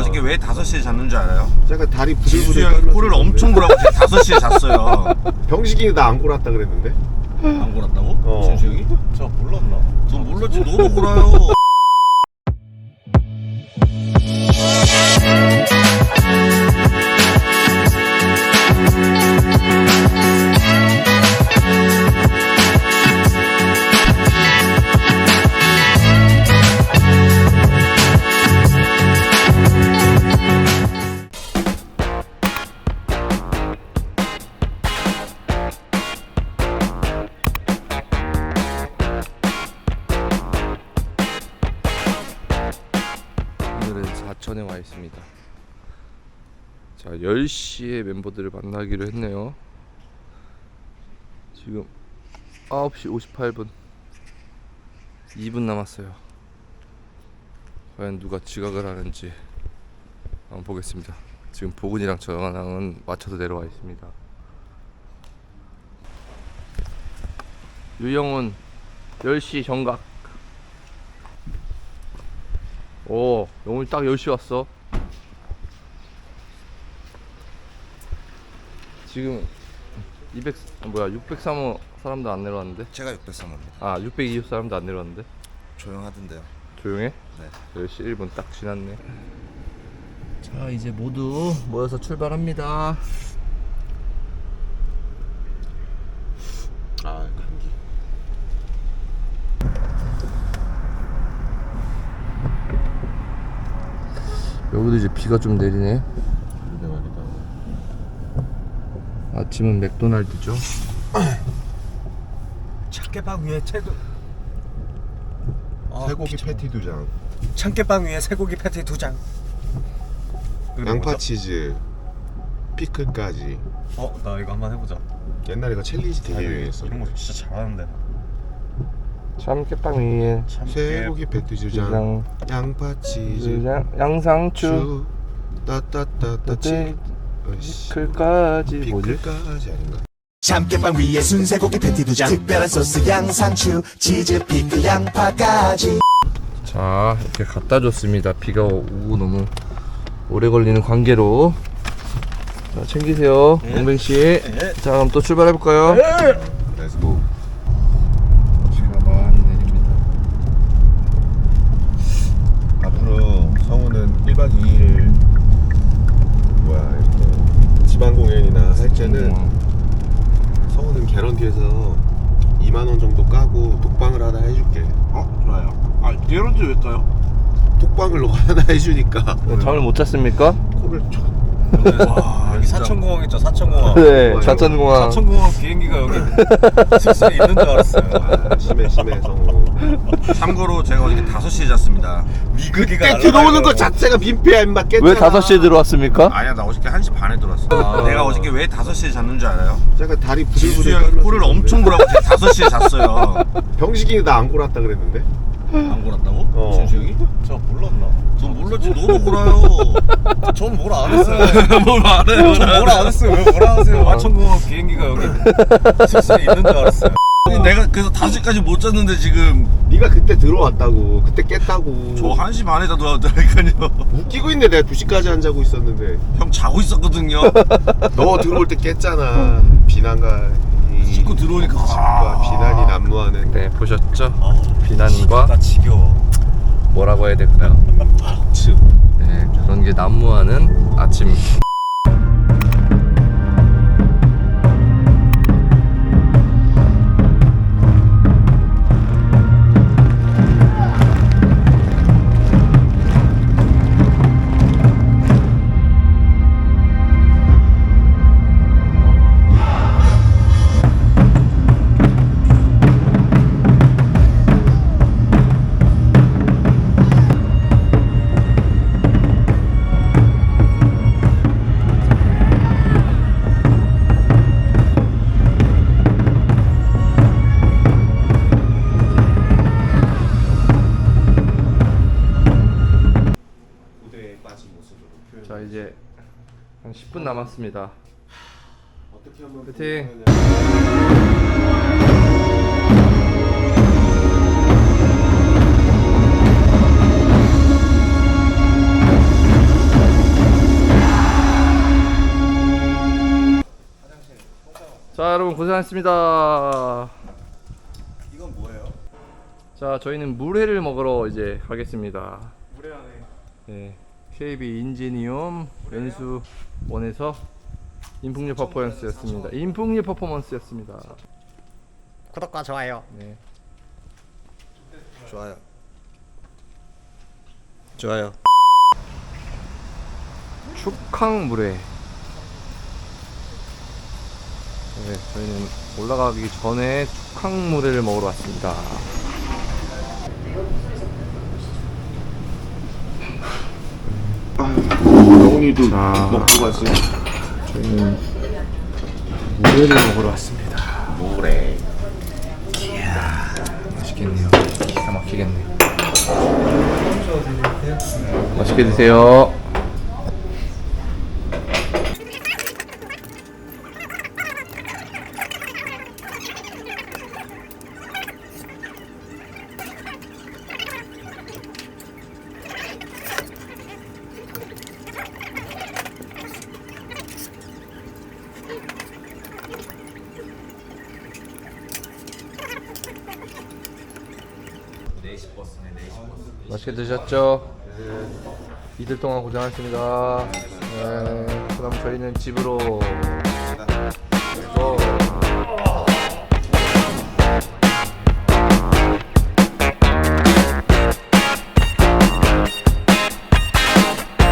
어저께 왜 5시에 잤는 줄 알아요? 제가 다리 지수 부들부들 형이 떨면서 꿀을 엄청 고라고 제가 5시에 잤어요 병식이 나 안 골았다 그랬는데 안 골았다고? 어. 진수 형이? 저 몰랐나? 너 몰랐지 너도 골아요 사천에 와 있습니다. 자, 10시에 멤버들을 만나기로 했네요. 지금 9시 58분. 2분 남았어요. 과연 누가 지각을 하는지 한번 보겠습니다. 지금 보근이랑 저랑은 맞춰서 내려와 있습니다. 유영훈 10시 정각. 오, 영훈이 딱 10시 왔어. 지금 200 아, 뭐야 603호 사람도 안 내려왔는데? 제가 603호입니다 아 602호 사람도 안 내려왔는데? 조용하던데요 조용해? 네 10시 1분 딱 지났네. 자 이제 모두 모여서 출발합니다. 아 감기 여기도 이제 비가 좀 내리네. 그러게 말이다 아침은 맥도날드죠. 참깨빵 위에 채도 아, 쇠고기 귀찮아. 패티 두장 참깨빵 위에 쇠고기 패티 두 장. 그리고 양파 뭐죠? 치즈 피클까지 어, 나 이거 한번 해보자. 옛날에 그 챌린지 되게 아니, 유행했어 이런 거 진짜 잘하는데. 참깨빵 위에. 쇠고기 패티 두장 두장, 양파 치즈 양, 양상추, 주 따따따따 치 피클까지 뭐지? 피클까지 아닌가? 참깨빵 위에 순세고기 패티 두장 특별한 소스 양상추 치즈 피클 양파까지 자 이렇게 갖다 줬습니다 비가 오고 너무 오래 걸리는 관계로 자 챙기세요 동뱅씨 네. 자 그럼 또 출발해 볼까요? 렛츠고 비가 많이 내립니다 앞으로 성우는 1박 2일 뭐야 이렇게 지방 할 때는 성우는 개런티에서 2만 원 정도 까고 독방을 하나 해줄게. 어? 좋아요 아 이런지 왜 까요? 독방을 너가 하나 해주니까 잠을 못 잤습니까? 코를 쳐. 와, 여기 사천공항 있죠, 사천공항. 네 이거 자천공항 사천공항 비행기가 여기 숙소에 있는 줄 알았어요. 아, 심해 심해 성우. 참고로 제가 어저께 5시에 잤습니다 깨 들어오는 것 자체가 민폐야 임마 깼잖아. 왜 5시에 들어왔습니까? 아니야 나 어저께 1시 반에 들어왔어 아. 내가 어저께 왜 5시에 잤는 줄 알아요? 제가 다리 지수 부들부들 형이 떨면서 엄청 고라고 제가 5시에 잤어요 병식이 나 안 골았다 그랬는데. 안 골았다고? 어. 진수 형이? 저 몰랐나? 너 몰랐지 너도 골아요 전 뭐라 안 했어요. 뭘 말해 전 뭐라 안 했어요. 왜 뭐라 하세요? 사천공항 비행기가 여기 숙소에 있는 줄 알았어요. 내가 그래서 5시까지 못 잤는데 지금 네가 그때 들어왔다고. 그때 깼다고. 저 1시 반에 다 들어왔다니까요 웃기고 있네 내가 2시까지 안 자고 있었는데. 형 자고 있었거든요 너 들어올 때 깼잖아. 비난가. 이- 씻고 들어오니까 과 비난이 난무하는. 네 보셨죠? 아, 비난과 나 지겨워. 뭐라고 해야 될까요? 즉. 네 그런 게 난무하는 아침 10분 남았습니다. 어떻게 한번 파이팅. 자 여러분 고생하셨습니다. 이건 뭐예요? 자 저희는 물회를 먹으러 이제 가겠습니다. 물회라네. 네. KB 인지니엄 연수원에서 인풍류 퍼포먼스였습니다. 인풍류 퍼포먼스였습니다. 구독과 좋아요. 네. 좋아요. 좋아요. 축항물회. 네, 저희는 올라가기 전에 축항물회를 먹으러 왔습니다. 영훈이도 자. 먹고 가지. 저희는 물회를 먹으러 왔습니다. 뭐래? 맛있겠네요. 기가 막히겠네. 맛있게 드세요. 맛있게 드셨죠? 이틀 동안 고생하셨습니다. 네, 그럼 저희는 집으로 고.